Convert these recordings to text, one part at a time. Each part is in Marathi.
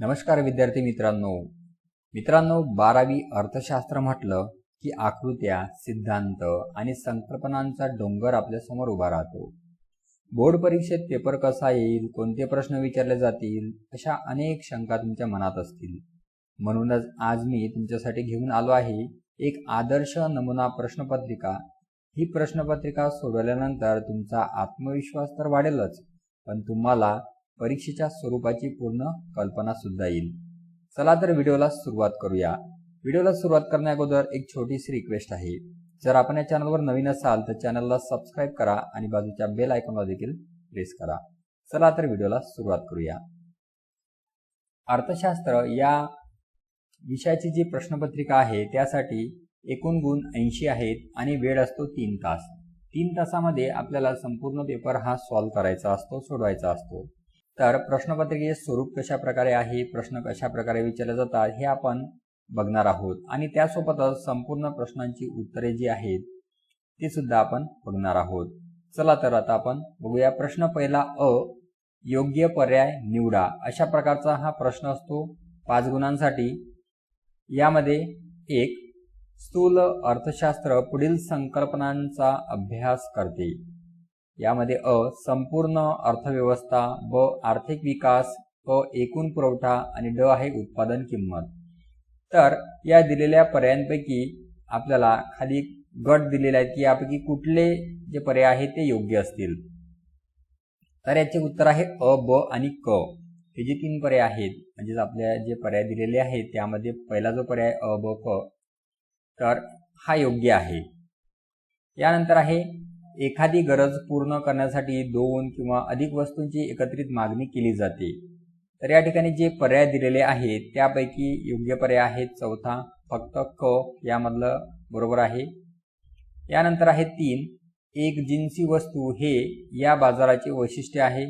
नमस्कार विद्यार्थी मित्रांनो. मित्रांनो बारावी अर्थशास्त्र म्हटलं की आकृत्या सिद्धांत आणि संकल्पनांचा डोंगर आपल्यासमोर उभा राहतो. बोर्ड परीक्षेत पेपर कसा येईल कोणते प्रश्न विचारले जातील अशा अनेक शंका तुमच्या मनात असतील. म्हणूनच आज मी तुमच्यासाठी घेऊन आलो आहे एक आदर्श नमुना प्रश्नपत्रिका. ही प्रश्नपत्रिका सोडवल्यानंतर तुमचा आत्मविश्वास तर वाढेलच पण तुम्हाला परीक्षेच्या स्वरूपाची पूर्ण कल्पना सुद्धा येईल. चला तर व्हिडिओला सुरुवात करूया. व्हिडिओला सुरुवात करण्या अगोदर एक छोटीशी रिक्वेस्ट आहे. जर आपण या चॅनलवर नवीन असाल तर चॅनलला सबस्क्राईब करा आणि बाजूच्या बेल आयकॉनला देखील प्रेस करा. चला तर व्हिडिओला सुरुवात करूया. अर्थशास्त्र या विषयाची जी प्रश्नपत्रिका आहे त्यासाठी एकूण गुण ऐंशी आहेत आणि वेळ असतो तीन तास. तीन तासामध्ये आपल्याला संपूर्ण पेपर हा सॉल्व्ह करायचा असतो सोडवायचा असतो. तर प्रश्नपत्रिकेचे स्वरूप कशा प्रकारे आहे प्रश्न कशा प्रकारे विचारले जातात हे आपण बघणार आहोत. आणि त्यासोबतच संपूर्ण प्रश्नांची उत्तरे जी आहेत ती सुद्धा आपण बघणार आहोत. चला तर आता आपण बघूया. प्रश्न पहिला अ योग्य पर्याय निवडा. अशा प्रकारचा हा प्रश्न असतो पाच गुणांसाठी. यामध्ये एक स्थूल अर्थशास्त्र पुढील संकल्पनांचा अभ्यास करते. यामध्ये अ संपूर्ण अर्थव्यवस्था ब आर्थिक विकास क एकूण पुरवठा आणि ड आहे उत्पादन किंमत. तर या दिलेल्या पर्यायांपैकी आपल्याला खाली गट दिलेले आहेत की यापैकी कुठले जे पर्याय आहेत ते योग्य असतील. तर याचे उत्तर आहे अ ब आणि क. हे जे तीन पर्याय आहेत म्हणजेच आपल्या जे पर्याय दिलेले आहेत त्यामध्ये पहिला जो पर्याय अ ब क तर हा योग्य आहे. यानंतर आहे एखादी गरज पूर्ण करण्यासाठी दोन किंवा अधिक वस्तूंची एकत्रित मागणी केली जाते. तर या ठिकाणी जे पर्याय दिलेले आहेत त्यापैकी योग्य पर्याय आहेत चौथा फक्त क यामधलं बरोबर आहे. यानंतर आहे तीन एक जिन्सी वस्तू हे या बाजाराचे वैशिष्ट्य आहे.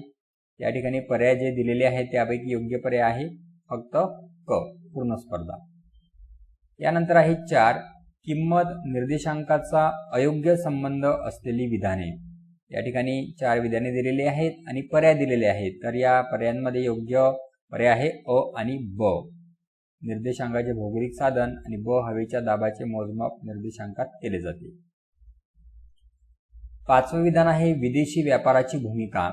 या ठिकाणी पर्याय जे दिलेले आहेत त्यापैकी योग्य पर्याय आहे फक्त क पूर्ण स्पर्धा. यानंतर आहे चार किंमत निर्देशांकाचा अयोग्य संबंध असलेली विधाने. या ठिकाणी चार विधाने दिलेली आहेत आणि पर्याय दिलेले आहेत. तर या पर्यायांमध्ये योग्य पर्याय आहे अ आणि ब. निर्देशांकाचे भौगोलिक साधन आणि ब हवेच्या दाबाचे मोजमाप निर्देशांकात केले जाते. पाचवं विधान आहे विदेशी व्यापाराची भूमिका.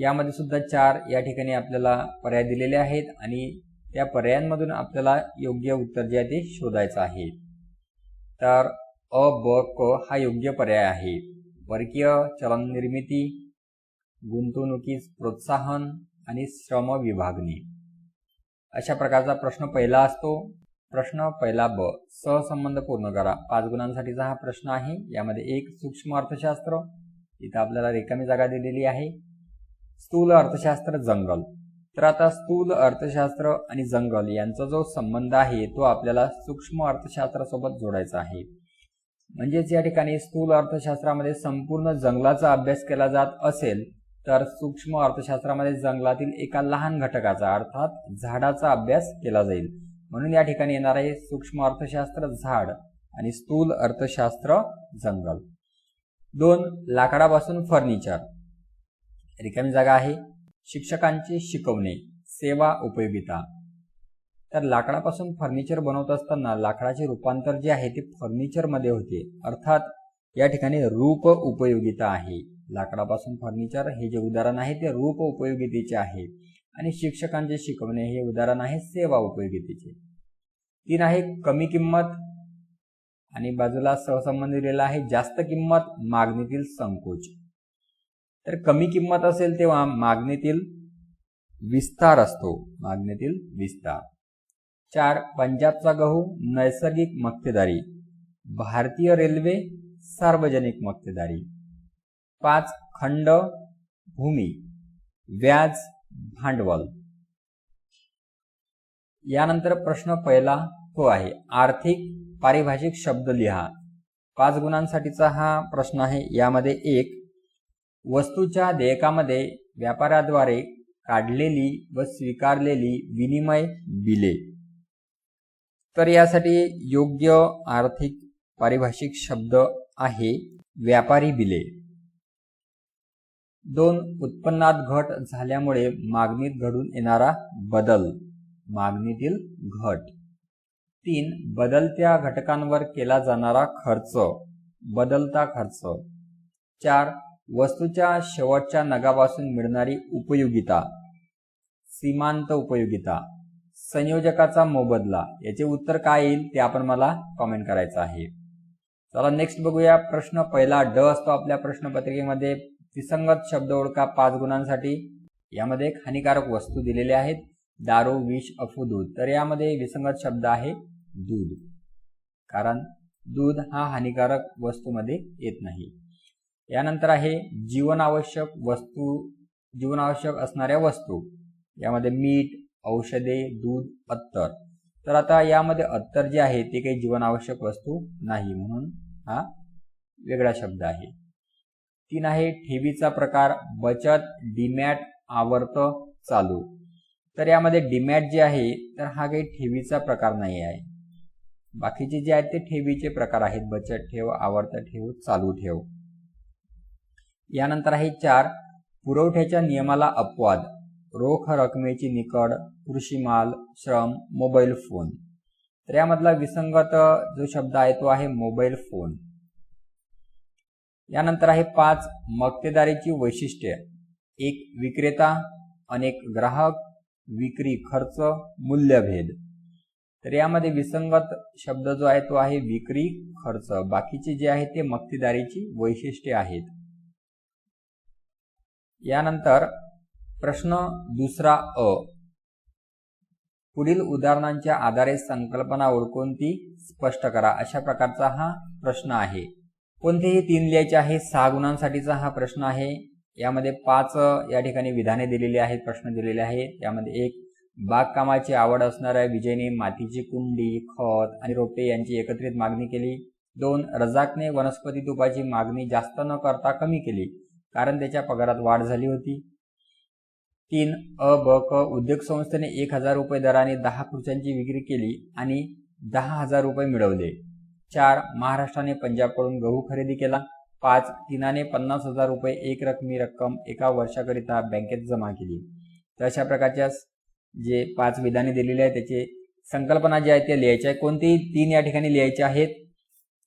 यामध्ये सुद्धा चार या ठिकाणी आपल्याला पर्याय दिलेले आहेत आणि त्या पर्यायांमधून आपल्याला योग्य उत्तर जे आहे ते शोधायचं आहे. तर अ ब क हा योग्य पर्याय आहे. परकीय चलन निर्मिती गुंतवणुकीस प्रोत्साहन आणि श्रम विभागणी. अशा प्रकारचा प्रश्न पहिला असतो. प्रश्न पहिला ब सहसंबंध पूर्ण करा. पाच गुणांसाठीचा हा प्रश्न आहे. यामध्ये एक सूक्ष्म अर्थशास्त्र इथं आपल्याला रिकामी जागा दिलेली आहे. स्थूल अर्थशास्त्र जंगल. तर आता स्थूल अर्थशास्त्र आणि जंगल यांचा जो संबंध आहे तो आपल्याला सूक्ष्म अर्थशास्त्रासोबत जोडायचा आहे. म्हणजेच या ठिकाणी स्थूल अर्थशास्त्रामध्ये संपूर्ण जंगलाचा अभ्यास केला जात असेल तर सूक्ष्म अर्थशास्त्रामध्ये जंगलातील एका लहान घटकाचा अर्थात झाडाचा अभ्यास केला जाईल. म्हणून या ठिकाणी येणार आहे सूक्ष्म अर्थशास्त्र झाड आणि स्थूल अर्थशास्त्र जंगल. दोन लाकडापासून फर्निचर. रिकामी जागा आहे. शिक्षकांचे शिकवणे सेवा उपयोगिता. तर लाकडापासून फर्निचर बनवत असताना लाकडाचे रूपांतर जे आहे ते फर्निचरमध्ये होते. अर्थात या ठिकाणी रूप उपयोगिता आहे. लाकडापासून फर्निचर हे जे उदाहरण आहे ते रूप उपयोगितेचे आहे. आणि शिक्षकांचे शिकवणे हे उदाहरण आहे सेवा उपयोगितेचे. तीन आहे कमी किंमत आणि बाजूला सहसंबंध दिलेला आहे जास्त किंमत मागणीतील संकोच. तर कमी किंमत असेल तेव्हा मागणीतील विस्तार असतो. मागणीतील विस्तार. चार पंजाबचा गहू नैसर्गिक मक्तेदारी. भारतीय रेल्वे सार्वजनिक मक्तेदारी. पाच खंड भूमी. व्याज भांडवल. यानंतर प्रश्न पहिला तो आहे आर्थिक पारिभाषिक शब्द लिहा. पाच गुणांसाठीचा हा प्रश्न आहे यामध्ये एक वस्तूच्या देयकामध्ये व्यापाऱ्याद्वारे काढलेली व स्वीकारलेली विनिमय बिले. तर यासाठी योग्य आर्थिक पारिभाषिक शब्द आहे व्यापारी बिले. दोन उत्पन्नात घट झाल्यामुळे मागणीत घडून येणारा बदल. मागणीतील घट. तीन बदलत्या घटकांवर केला जाणारा खर्च. बदलता खर्च. चार वस्तूच्या शेवटच्या नगापासून मिळणारी उपयोगिता सीमांत उपयोगिता संयोजकाचा मोबदला याचे उत्तर काय येईल ते आपण मला कॉमेंट करायचं आहे. चला नेक्स्ट बघूया. प्रश्न पहिला ड असतो आपल्या प्रश्नपत्रिकेमध्ये. विसंगत शब्द ओळखा पाच गुणांसाठी. यामध्ये एक हानिकारक वस्तू दिलेल्या आहेत दारू विष अफू दूध. तर यामध्ये विसंगत शब्द आहे दूध. कारण दूध हा हानिकारक वस्तूमध्ये येत नाही. यानंतर आहे जीवनावश्यक वस्तू जीवनावश्यक असणाऱ्या वस्तू. यामध्ये मीठ औषधे दूध अत्तर. तर आता यामध्ये अत्तर जे आहे ते काही जीवनावश्यक वस्तू नाही म्हणून हा वेगळा शब्द आहे. तीन आहे ठेवीचा प्रकार बचत डीमॅट आवर्त चालू. तर यामध्ये डीमॅट जे आहे तर हा काही ठेवीचा प्रकार नाही आहे. बाकीचे जे आहेत ते ठेवीचे प्रकार आहेत. बचत ठेव आवर्त ठेव चालू ठेव. यानंतर आहे चार पुरवठ्याच्या नियमाला अपवाद रोख रकमेची निकड कृषी माल श्रम मोबाईल फोन. तर यामधला विसंगत जो शब्द आहे तो आहे मोबाईल फोन. यानंतर आहे पाच मक्तेदारीची वैशिष्ट्ये. एक विक्रेता अनेक ग्राहक विक्री खर्च मूल्यभेद. तर यामध्ये विसंगत शब्द जो आहे तो आहे विक्री खर्च. बाकीचे जे आहे ते मक्तेदारीची वैशिष्ट्ये आहेत. यानंतर प्रश्न दुसरा अ. पुढील उदाहरणांच्या आधारे संकल्पना ओळखून ती स्पष्ट करा. अशा प्रकारचा हा प्रश्न आहे. कोणतेही तीन लिहायचे आहे सहा गुणांसाठीचा हा प्रश्न आहे. यामध्ये पाच या ठिकाणी विधाने दिलेली आहेत प्रश्न दिलेले आहेत. यामध्ये एक बागकामाची आवड असणाऱ्या विजयने मातीची कुंडी खत आणि रोपे यांची एकत्रित मागणी केली. दोन रजाकने वनस्पती तुपाची मागणी जास्त न करता कमी केली. कारण त्याच्या पगारात वाढ झाली होती. तीन अ ब क उद्योग संस्थेने एक हजार रुपये दराने दहा खुर्च्यांची विक्री केली आणि दहा हजार रुपये मिळवले. चार महाराष्ट्राने पंजाबकडून गहू खरेदी केला. पाच तिनाने पन्नास हजार रुपये एक रकमी रक्कम एका वर्षाकरिता बँकेत जमा केली. तर अशा प्रकारच्या जे पाच विधाने दिलेली आहेत त्याचे संकल्पना जी आहे त्या लिहायच्या आहे. कोणतेही तीन या ठिकाणी लिहायचे आहेत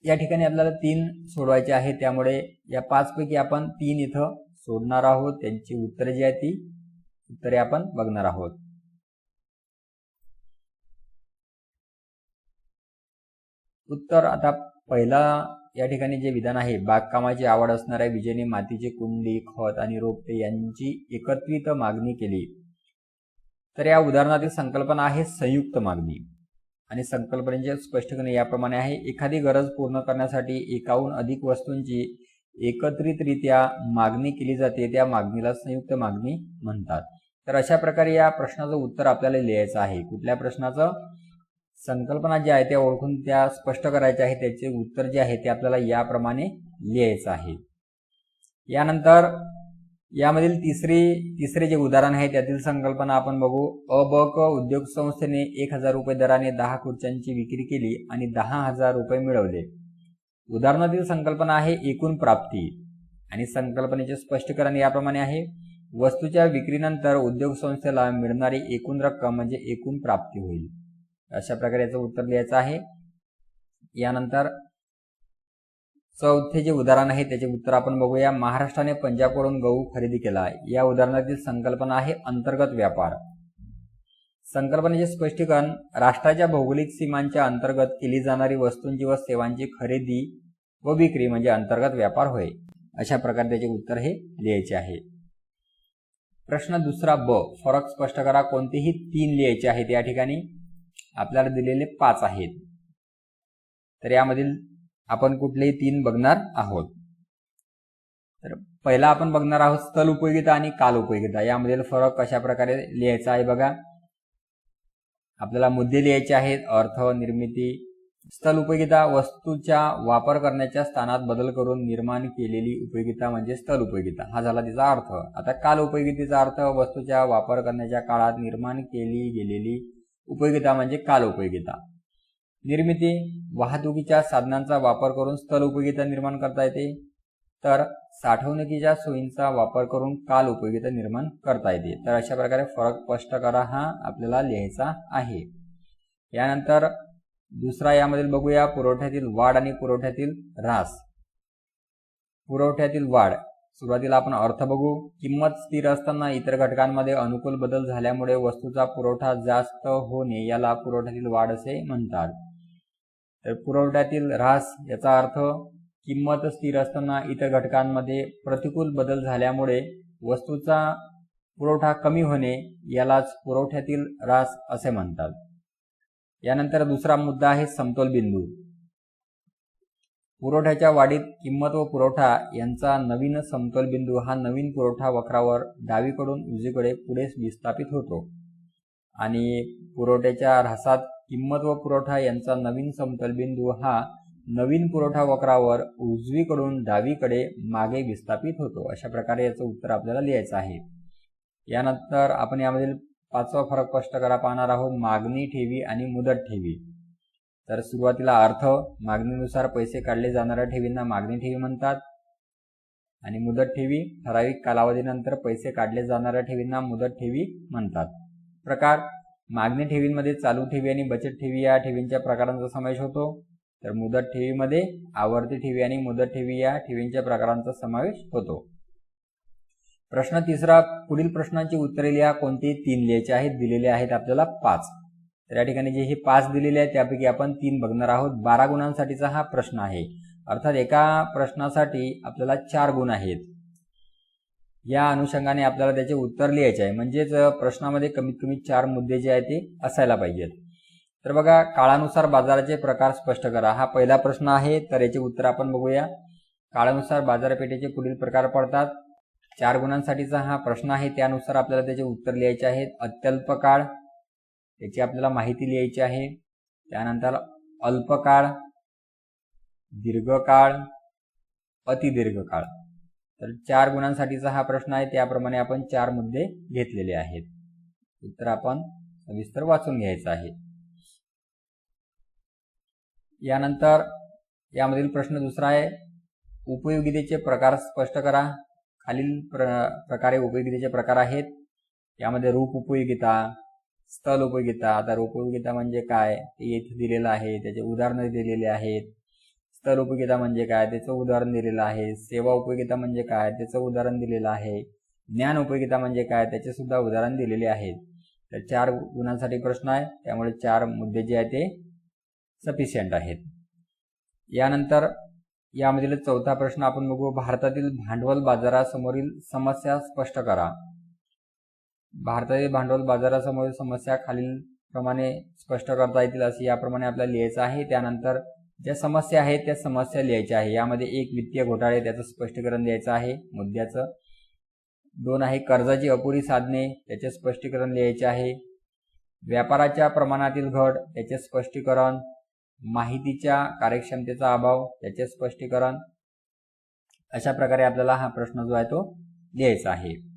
या ठिकाणी आपल्याला तीन सोडवायचे आहे. त्यामुळे या पाचपैकी आपण तीन इथं सोडणार आहोत. त्यांची उत्तरे जी आहेत ती उत्तरे आपण बघणार आहोत. उत्तर आता पहिला या ठिकाणी जे विधान आहे बागकामाची आवड असणाऱ्या विजयने मातीची कुंडी खत आणि रोपटे यांची एकत्रित मागणी केली. तर या उदाहरणातील संकल्पना आहे संयुक्त मागणी. आणि संकल्पनेचे म्हणजे स्पष्टीकरण याप्रमाणे आहे. एखादी गरज पूर्ण करण्यासाठी एकाहून अधिक वस्तूंची एकत्रितरित्या मागणी केली जाते. त्या मागणीला संयुक्त मागणी म्हणतात. तर अशा प्रकारे या प्रश्नाचं उत्तर आपल्याला लिहायचं आहे. कुठल्या प्रश्नाचं? संकल्पना ज्या आहे त्या ओळखून त्या स्पष्ट करायच्या आहे त्याचे उत्तर जे आहे ते आपल्याला याप्रमाणे लिहायचं आहे. यानंतर यामधील तिसरी तिसरे जे उदाहरण आहे त्यातील संकल्पना आपण बघू. अ ब क उद्योग संस्थेने एक हजार रुपये दराने दहा खुर्च्यांची विक्री केली आणि दहा हजार रुपये मिळवले. उदाहरणातील संकल्पना आहे एकूण प्राप्ती. आणि संकल्पनेचे स्पष्टीकरण याप्रमाणे आहे. वस्तूच्या विक्रीनंतर उद्योग संस्थेला मिळणारी एकूण रक्कम म्हणजे एकूण प्राप्ती होईल. अशा प्रकारे याचं उत्तर लिहायचं आहे. यानंतर चौथे जे उदाहरण आहे त्याचे उत्तर आपण बघूया. महाराष्ट्राने पंजाबकडून गहू खरेदी केला आहे. या उदाहरणातील संकल्पना आहे अंतर्गत व्यापार. संकल्पनेचे स्पष्टीकरण राष्ट्राच्या भौगोलिक सीमांच्या अंतर्गत केली जाणारी वस्तूंची व सेवांची खरेदी व विक्री म्हणजे अंतर्गत व्यापार होय. अशा प्रकारे त्याचे उत्तर हे लिहायचे आहे. प्रश्न दुसरा ब फरक स्पष्ट करा. कोणतेही तीन लिहायचे आहेत या ठिकाणी? आपल्याला दिलेले पाच आहेत. तर यामधील आपण कुठलेही तीन बघणार आहोत. तर पहिला आपण बघणार आहोत स्थल उपयोगिता आणि काल उपयोगिता. यामधील फरक कशा प्रकारे लिहायचा आहे बघा. आपल्याला मुद्दे लिहायचे आहेत अर्थ निर्मिती. स्थल उपयोगिता वस्तूच्या वापर करण्याच्या स्थानात बदल करून निर्माण केलेली उपयोगिता म्हणजे स्थल उपयोगिता. हा झाला तिचा अर्थ. आता काल उपयोगितेचा अर्थ वस्तूच्या वापर करण्याच्या काळात निर्माण केली गेलेली उपयोगिता म्हणजे काल उपयोगिता. निर्मिती वाहतुकीच्या साधनांचा वापर करून स्थल उपयोगिता निर्माण करता येते. तर साठवणुकीच्या सोयींचा वापर करून काल उपयोगिता निर्माण करता येते. तर अशा प्रकारे फरक स्पष्ट करा हा आपल्याला लिहायचा आहे. यानंतर दुसरा यामधील बघूया पुरवठ्यातील वाढ आणि पुरवठ्यातील ऱ्हास. पुरवठ्यातील वाढ. सुरुवातीला आपण अर्थ बघू. किंमत स्थिर असताना इतर घटकांमध्ये अनुकूल बदल झाल्यामुळे वस्तूचा पुरवठा जास्त होणे याला पुरवठ्यातील वाढ असे म्हणतात. पुरवठ्यातील ऱ्हास याचा अर्थ किंमत स्थिर असताना इतर घटकांमध्ये प्रतिकूल बदल झाल्यामुळे वस्तूचा पुरवठा कमी होणे यालाच पुरवठ्यातील ऱ्हास असे म्हणतात. यानंतर दुसरा मुद्दा आहे समतोल बिंदू. पुरवठ्याच्या वाढीत किंमत व पुरवठा यांचा नवीन समतोल बिंदू हा नवीन पुरवठा वक्रावर डावीकडून उजवीकडे पुढे विस्थापित होतो आणि पुरवठ्याच्या ऱ्हासात किंमत व पुरवठा यांचा नवीन समतलबिंदू हा नवीन पुरवठा वक्रावर उजवीकडून डावीकडे मागे विस्थापित होतो. अशा प्रकारे याचं उत्तर आपल्याला लिहायचं आहे. यानंतर आपण यामधील पाचवा फरक स्पष्ट करा. पाहणार आहोत मागणी ठेवी आणि मुदत ठेवी. तर सुरुवातीला अर्थ मागणीनुसार पैसे काढले जाणाऱ्या ठेवींना मागणी ठेवी म्हणतात. आणि मुदत ठेवी ठराविक कालावधीनंतर पैसे काढले जाणाऱ्या ठेवींना मुदत ठेवी म्हणतात. प्रकार मागणी ठेवींमध्ये चालू ठेवी आणि बचत ठेवी या ठेवींच्या प्रकारांचा समावेश होतो. तर मुदत ठेवीमध्ये आवर्ती ठेवी आणि मुदत ठेवी या ठेवींच्या प्रकारांचा समावेश होतो. प्रश्न तिसरा पुढील प्रश्नांची उत्तरे लिहा. कोणती? तीन लिहायचे आहेत. दिलेले आहेत आपल्याला पाच. तर या ठिकाणी जे हे पाच दिलेले आहेत त्यापैकी आपण तीन बघणार आहोत. बारा गुणांसाठीचा हा प्रश्न आहे. अर्थात एका प्रश्नासाठी आपल्याला चार गुण आहेत. या अनुषंगाने आपल्याला त्याचे उत्तर लिहायचे आहे. म्हणजेच प्रश्नामध्ये कमीत कमी चार मुद्दे जे आहेत ते असायला पाहिजेत. तर बघा काळानुसार बाजाराचे प्रकार स्पष्ट करा. हा पहिला प्रश्न आहे तर याचे उत्तर आपण बघूया. काळानुसार बाजारपेठेचे पुढील प्रकार पडतात. चार गुणांसाठीचा हा प्रश्न आहे त्यानुसार आपल्याला त्याचे उत्तर लिहायचे आहेत. अत्यल्प काळ त्याची आपल्याला माहिती लिहायची आहे. त्यानंतर अल्पकाळ दीर्घकाळ अतिदीर्घकाळ तर चार गुणांसाठीचा हा प्रश्न आहे त्याप्रमाणे आपण चार मुद्दे घेतलेले आहेत. उत्तर आपण सविस्तर वाचून घ्यायचं आहे. यानंतर यामधील प्रश्न दुसरा आहे उपयोगितेचे प्रकार स्पष्ट करा. खालील प्र प्रकारे उपयोगितेचे प्रकार आहेत. यामध्ये रूप उपयोगिता स्थल उपयोगिता आता रूप उपयोगिता म्हणजे काय? ते येथे दिलेलं आहे त्याचे उदाहरणं दिलेले आहेत. स्थल उपयोगिता म्हणजे काय? त्याचं उदाहरण दिलेलं आहे. सेवा उपयोगिता म्हणजे काय? त्याचं उदाहरण दिलेलं आहे. ज्ञान उपयोगिता म्हणजे काय? त्याचे सुद्धा उदाहरण दिलेले आहेत तर चार गुणांसाठी प्रश्न आहे. त्यामुळे चार मुद्दे जे आहेत ते सफिशियंट आहेत. यानंतर यामधील चौथा प्रश्न आपण बघू. भारतातील भांडवल बाजारासमोरील समस्या स्पष्ट करा. भारतातील भांडवल बाजारासमोरील समस्या खालील प्रमाणे स्पष्ट करता येतील असे याप्रमाणे आपल्याला लिहायचं आहे. त्यानंतर ज्या समस्या आहेत त्या समस्या लिहायच्या आहे. यामध्ये एक वित्तीय घोटाळे त्याचं स्पष्टीकरण द्यायचं आहे मुद्द्याचं. दोन आहे कर्जाची अपुरी साधने त्याचे स्पष्टीकरण लिहायचे आहे. व्यापाराच्या प्रमाणातील घट त्याचे स्पष्टीकरण. माहितीच्या कार्यक्षमतेचा अभाव त्याचे स्पष्टीकरण. अशा प्रकारे आपल्याला हा प्रश्न जो आहे तो लिहायचा आहे.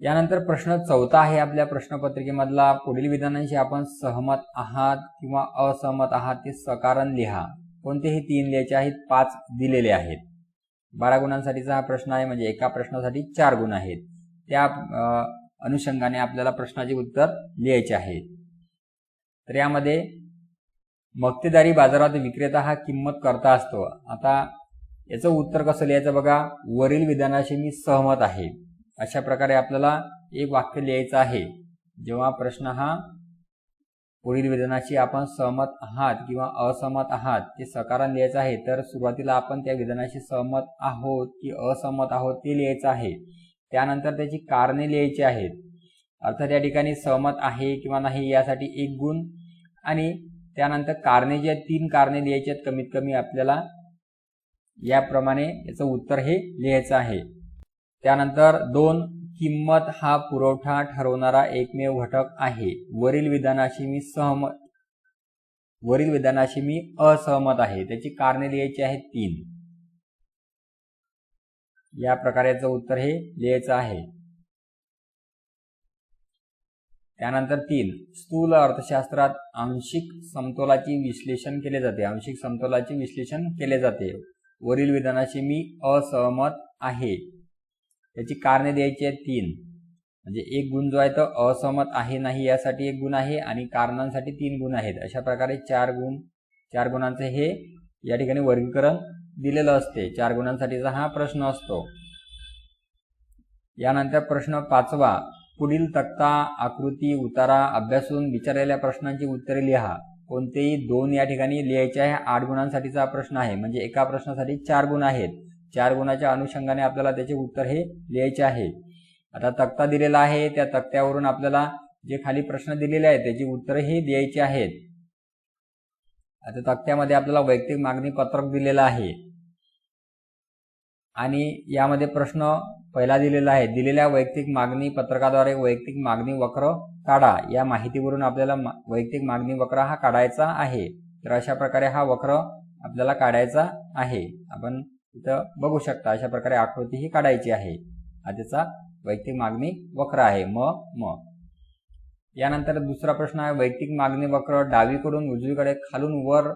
यानंतर प्रश्न चौथा आहे आपल्या प्रश्नपत्रिकेमधला. पुढील विधानांशी आपण सहमत आहात किंवा असहमत आहात ते सकारण लिहा. कोणतेही तीन लिहायचे आहेत पाच दिलेले आहेत. बारा गुणांसाठीचा हा प्रश्न आहे म्हणजे एका प्रश्नासाठी चार गुण आहेत. त्या अनुषंगाने आपल्याला प्रश्नाचे उत्तर लिहायचे आहे तर यामध्ये मक्तेदारी बाजारात विक्रेता हा किंमत करता असतो. आता याचं उत्तर कसं लिहायचं बघा? वरील विधानाशी मी सहमत आहे. अशा प्रकारे आपल्याला एक वाक्य लिहायचं आहे. जेव्हा प्रश्न हा पुढील विधानाशी आपण सहमत आहात किंवा असहमत आहात ते सकारण लिहायचं आहे. तर सुरुवातीला आपण त्या विधानाशी सहमत आहोत की असहमत आहोत ते लिहायचं आहे. त्यानंतर त्याची कारणे लिहायची आहेत. अर्थात या ठिकाणी सहमत आहे किंवा नाही यासाठी एक गुण आणि त्यानंतर कारणे जे आहेत तीन कारणे लिहायची आहेत. कमीत कमी आपल्याला याप्रमाणे याचं उत्तर हे लिहायचं आहे. त्यानंतर दोन किंमत हा पुरवठा ठरवणारा एकमेव घटक आहे. वरील विधानाशी मी सहमत वरील विधानाशी मी असहमत आहे. त्याची कारणे लिहायची आहेत तीन. या प्रकारेचं उत्तर हे लिहायचं आहे. त्यानंतर तीन स्थूल अर्थशास्त्रात आंशिक समतोलाचे विश्लेषण केले जाते. आंशिक समतोलाचे विश्लेषण केले जाते. वरील विधानाशी मी असहमत आहे. त्याची कारणे द्यायची आहेत तीन. म्हणजे एक गुण जो आहे तो असहमत आहे नाही यासाठी एक गुण आहे आणि कारणांसाठी तीन गुण आहेत. अशा प्रकारे चार गुण चार गुणांचे हे या ठिकाणी वर्गीकरण दिलेलं असते. चार गुणांसाठीचा हा प्रश्न असतो. यानंतर प्रश्न पाचवा पुढील तक्ता आकृती उतारा अभ्यासून विचारलेल्या प्रश्नांची उत्तरे लिहा. कोणतेही दोन या ठिकाणी लिहायचे आहे आठ गुणांसाठीचा प्रश्न आहे. म्हणजे एका प्रश्नासाठी चार गुण आहेत. चार गुणाच्या अनुषंगाने आपल्याला त्याचे उत्तर हे लिहायचे आहे. आता तक्ता दिलेला आहे त्या तक्त्यावरून आपल्याला जे खाली प्रश्न दिलेले आहेत त्याची उत्तरे ही द्यायची आहेत. आता तक्त्यामध्ये आपल्याला वैयक्तिक मागणी पत्रक दिलेलं आहे. आणि यामध्ये प्रश्न पहिला दिलेला आहे दिलेल्या वैयक्तिक मागणी पत्रकाद्वारे वैयक्तिक मागणी वक्र काढा. या माहितीवरून आपल्याला वैयक्तिक मागणी वक्र हा काढायचा आहे. तर अशा प्रकारे हा वक्र आपल्याला काढायचा आहे. आपण इथं बघू शकता अशा प्रकारे आकृती ही काढायची आहे. हा त्याचा वैयक्तिक मागणी वक्र आहे. म म. यानंतर दुसरा प्रश्न आहे वैयक्तिक मागणी वक्र डावीकडून उजवीकडे खालून वर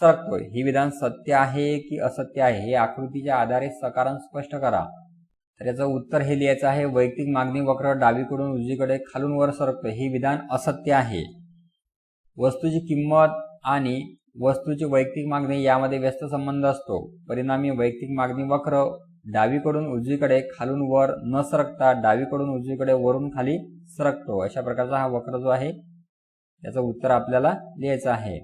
सरकतोय. ही विधान सत्य आहे की असत्य आहे? हे आकृतीच्या आधारे सकारण स्पष्ट करा. तर याचं उत्तर हे लिहायचं आहे वैयक्तिक मागणी वक्र डावीकडून उजवीकडे खालून वर सरकतोय. ही विधान असत्य आहे. वस्तूची किंमत आणि वस्तूची वैयक्तिक मागणी यामध्ये व्यस्त संबंध असतो. परिणामी वैयक्तिक मागणी वक्र डावीकडून उजवीकडे खालून वर न सरकता डावीकडून उजवीकडे वरून खाली सरकतो. अशा प्रकारचा हा वक्र जो आहे याचं उत्तर आपल्याला लिहायचं आहे.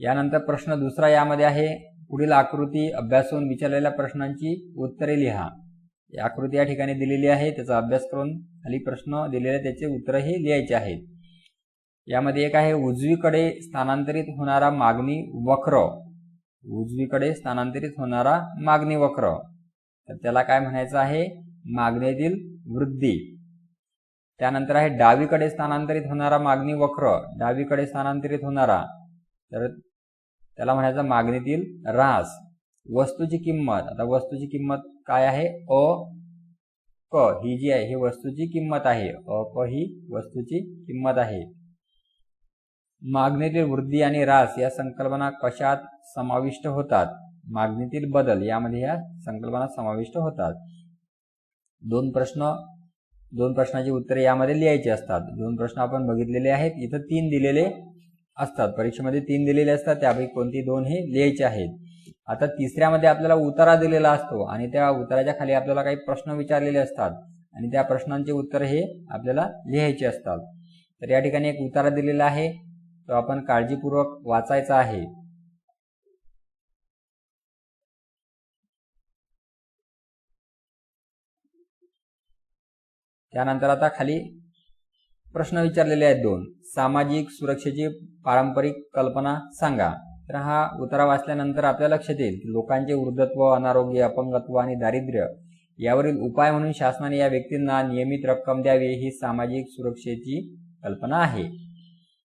यानंतर प्रश्न दुसरा यामध्ये आहे. पुढील आकृती अभ्यासून विचारलेल्या प्रश्नांची उत्तरे लिहा. आकृती या ठिकाणी दिलेली आहे. त्याचा अभ्यास करून खाली प्रश्न दिलेले त्याचे उत्तरही लिहायचे आहेत. यामध्ये एक आहे उजवीकडे स्थानांतरित होणारा मागणी वक्र. उजवीकडे स्थानांतरित होणारा मागणी वक्र. तर त्याला काय म्हणायचं आहे? मागणीतील वृद्धी. त्यानंतर आहे डावीकडे स्थानांतरित होणारा मागणी वक्र. डावीकडे स्थानांतरित होणारा. तर त्याला म्हणायचं मागणीतील ऱ्हास. वस्तूची किंमत. आता वस्तूची किंमत काय आहे? अ क. ही जी आहे ही वस्तूची किंमत आहे. अ क ही वस्तूची किंमत आहे. मागणीतील वृद्धी आणि रास या संकल्पना कशात समाविष्ट होतात? मागणीतील बदल यामध्ये या संकल्पना समाविष्ट होतात. दोन प्रश्न दोन प्रश्नाची उत्तरे यामध्ये लिहायची असतात. दोन प्रश्न आपण बघितलेले आहेत. इथं तीन दिलेले असतात. परीक्षेमध्ये तीन दिलेले असतात. त्यापैकी कोणती दोन हे लिहायचे आहेत? आता तिसऱ्यामध्ये आपल्याला उतारा दिलेला असतो आणि त्या उताराच्या खाली आपल्याला काही प्रश्न विचारलेले असतात आणि त्या प्रश्नांचे उत्तर हे आपल्याला लिहायचे असतात. तर या ठिकाणी एक उतारा दिलेला आहे. तो आपण काळजीपूर्वक वाचायचा आहे. त्यानंतर आता खाली प्रश्न विचारलेले आहेत दोन. सामाजिक सुरक्षेची पारंपरिक कल्पना सांगा. तर हा उतारा वाचल्यानंतर आपल्या लक्षात येईल की लोकांचे वृद्धत्व अनारोग्य अपंगत्व आणि दारिद्र्य यावरील उपाय म्हणून शासनाने या व्यक्तींना नियमित रक्कम द्यावी ही सामाजिक सुरक्षेची कल्पना आहे.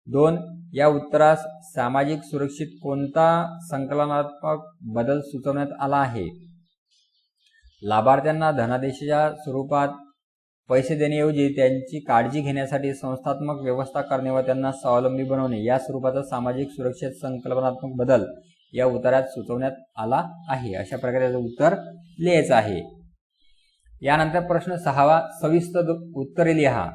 दोन या उत्तरास सामाजिक सुरक्षित कोणता संकलनात्मक बदल सुचवण्यात आला आहे? लाभार्थ्यांना धनादेशाच्या स्वरूपात पैसे देण्याऐवजी त्यांची काळजी घेण्यासाठी संस्थात्मक व्यवस्था करणे व त्यांना स्वावलंबी बनवणे या स्वरूपाचा सामाजिक सुरक्षेत संकल्पनात्मक बदल या उत्तरात सुचवण्यात आला आहे. अशा प्रकारे त्याचं उत्तर लिहायचं आहे. यानंतर प्रश्न सहावा सविस्तर उत्तरे लिहा.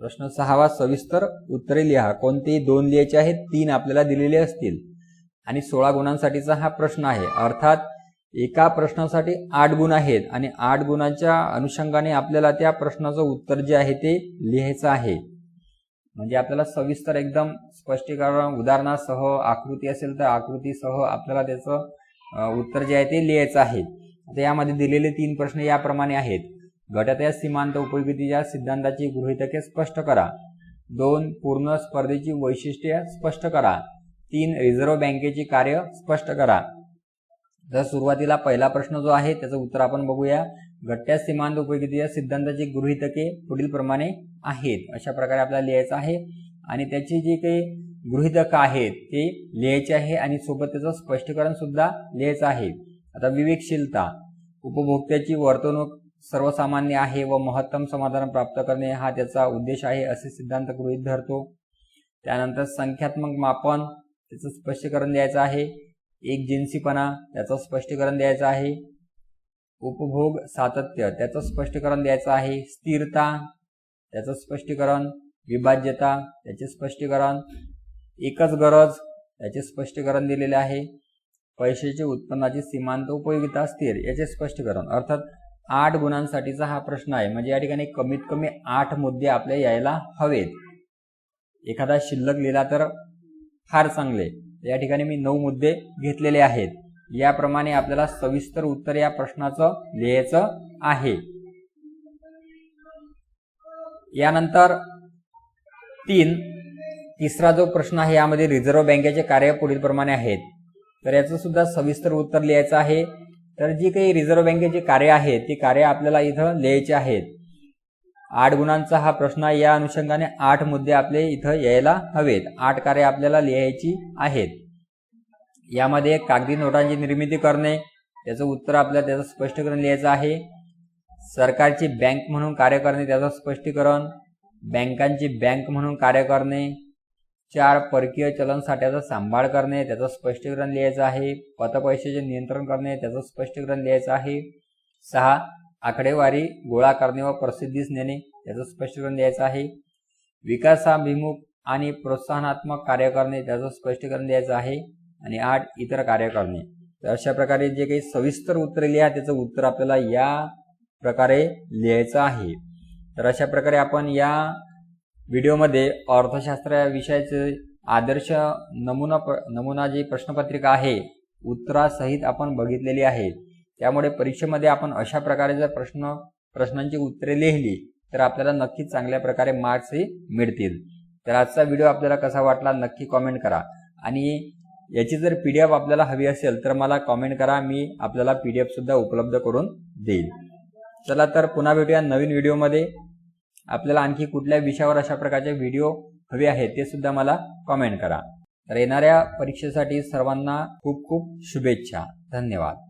प्रश्न सहावा सविस्तर उत्तरे लिहा. कोणतेही दोन लिहायचे आहेत तीन आपल्याला दिलेले असतील. आणि सोळा गुणांसाठीचा हा प्रश्न आहे. अर्थात एका प्रश्नासाठी आठ गुण आहेत आणि आठ गुणांच्या अनुषंगाने आपल्याला त्या प्रश्नाचं उत्तर जे आहे ते लिहायचं आहे. म्हणजे आपल्याला सविस्तर एकदम स्पष्टीकरण उदाहरणासह आकृती असेल तर आकृतीसह आपल्याला त्याचं उत्तर जे आहे ते लिहायचं आहे. आता यामध्ये दिलेले तीन प्रश्न याप्रमाणे आहेत. गटातया सीमांत उपयोगितीच्या सिद्धांताची गृहितके स्पष्ट करा. दोन पूर्ण स्पर्धेची वैशिष्ट्ये स्पष्ट करा. तीन रिझर्व्ह बँकेची कार्य स्पष्ट करा. तर सुरुवातीला पहिला प्रश्न जो आहे त्याचं उत्तर आपण बघूया. गट्ट्या सीमांत उपयोगितेच्या सिद्धांताची गृहितके पुढील प्रमाणे आहेत. अशा प्रकारे आपल्याला लिहायचं आहे. आणि त्याची जी काही गृहितक आहेत ते लिहायचे आहे आणि सोबत त्याचं स्पष्टीकरण सुद्धा लिहायचं आहे. आता विवेकशीलता. उपभोक्त्याची वर्तणूक सर्वसामान्य आहे व महत्तम समाधान प्राप्त करणे हा त्याचा उद्देश आहे असे सिद्धांत गृहीत धरतो. त्यानंतर संख्यात्मक मापन त्याचं स्पष्टीकरण द्यायचं आहे. एक जिन्सीपणा त्याचं स्पष्टीकरण द्यायचं आहे. उपभोग सातत्य त्याचं स्पष्टीकरण द्यायचं आहे. स्थिरता त्याचं स्पष्टीकरण. विभाज्यता त्याचे स्पष्टीकरण. एकच गरज त्याचे स्पष्टीकरण दिलेले आहे. पैशाचे उत्पन्नाची सीमांत उपयोगिता स्थिर याचे स्पष्टीकरण. अर्थात आठ गुणांसाठीचा हा प्रश्न आहे. म्हणजे या ठिकाणी कमीत कमी आठ मुद्दे आपल्या यायला हवेत. एखादा शिल्लक लिहिला तर फार चांगले. या ठिकाणी मी नऊ मुद्दे घेतलेले आहेत. याप्रमाणे आपल्याला सविस्तर उत्तर या प्रश्नाचं लिहायचं आहे. यानंतर तीन तिसरा जो प्रश्न आहे यामध्ये रिझर्व्ह बँकेचे कार्य पुढील प्रमाणे आहेत. तर याचं सुद्धा सविस्तर उत्तर लिहायचं आहे. तर जी काही रिझर्व्ह बँकेची कार्य आहेत ती कार्य आपल्याला इथं लिहायची आहेत. आठ गुणांचा हा प्रश्न आहे. या अनुषंगाने आठ मुद्दे आपले इथं यायला हवेत. आठ कार्य आपल्याला लिहायची आहेत. यामध्ये कागदी नोटांची निर्मिती करणे त्याचं उत्तर आपल्याला त्याचं स्पष्टीकरण लिहायचं आहे. सरकारची बँक म्हणून कार्य करणे त्याचं स्पष्टीकरण. बँकांची बँक म्हणून कार्य करणे. चार परकीय चलन साठ्याचा सांभाळ करणे त्याचं स्पष्टीकरण लिहायचं आहे. पतपैशाचे नियंत्रण करणे त्याचं स्पष्टीकरण लिहायचं आहे. सहा आकडेवारी गोळा करणे व प्रसिद्धीस नेणे त्याचं स्पष्टीकरण द्यायचं आहे. विकासाभिमुख आणि प्रोत्साहनात्मक कार्य करणे त्याचं स्पष्टीकरण द्यायचं आहे. आणि आठ इतर कार्य करणे. तर अशा प्रकारे जे काही सविस्तर उत्तरे लिहा त्याचं उत्तर आपल्याला या प्रकारे लिहायचं आहे. तर अशा प्रकारे आपण या व्हिडिओमध्ये अर्थशास्त्र या विषयाचे आदर्श नमुना प नमुना जी प्रश्नपत्रिका आहे उत्तरासहित आपण बघितलेली आहे. त्यामुळे परीक्षेमध्ये आपण अशा प्रकारे जर प्रश्न प्रश्नांची उत्तरे लिहिली तर आपल्याला नक्कीच चांगल्या प्रकारे मार्क्सही मिळतील. तर आजचा व्हिडिओ आपल्याला कसा वाटला नक्की कॉमेंट करा. आणि याची जर पी डी एफ आपल्याला हवी असेल तर मला कॉमेंट करा मी आपल्याला पी डी एफसुद्धा उपलब्ध करून देईल. चला तर पुन्हा भेटूया नवीन व्हिडिओमध्ये. आपल्याला आणखी कुठल्या विषयावर अशा प्रकारचे व्हिडिओ हवे आहेत ते सुद्धा मला कॉमेंट करा. तर येणाऱ्या परीक्षेसाठी सर्वांना खूप खूप शुभेच्छा. धन्यवाद.